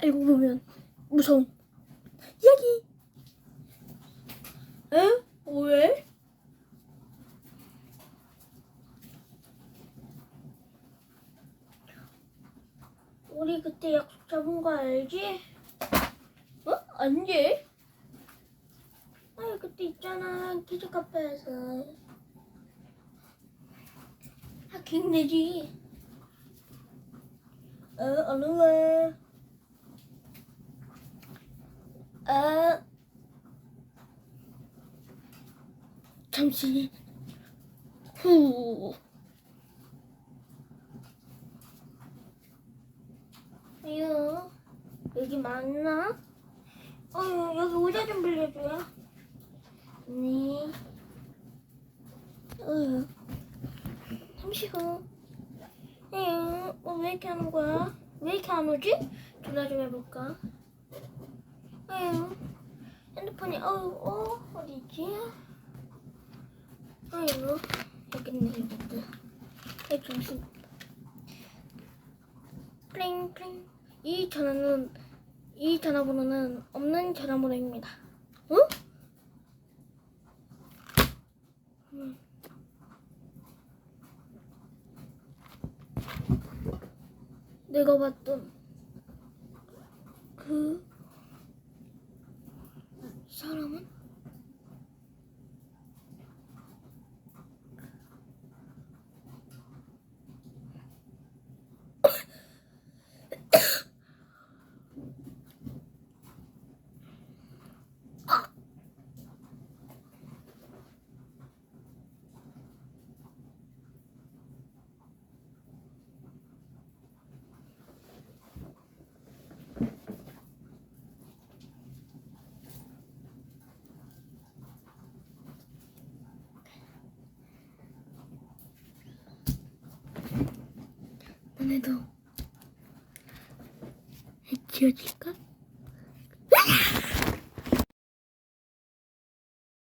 알고 보면 무서운 이야기. 에? 왜? 우리 그때 약속 잡은 거 알지? 어? 아니지? 아니 그때 있잖아 키즈 카페에서 아 기억내지? 어 얼른 와 아, 잠시 후. 이거 여기 맞나? 어 여기 의자 좀 빌려줘요. 네. 어. 잠시 후. 에휴, 어, 왜 이렇게 하는 거야? 왜 이렇게 안 오지? 전화 좀 해볼까? 핸드폰이 어우 어 어디 있지? 아이고 여기 있네 이것도. 내 정신. 플링 플링. 이 전화는 이 전화번호는 없는 전화번호입니다. 어? 음. 내가 봤던 그 사람은? 너네도 지워질까?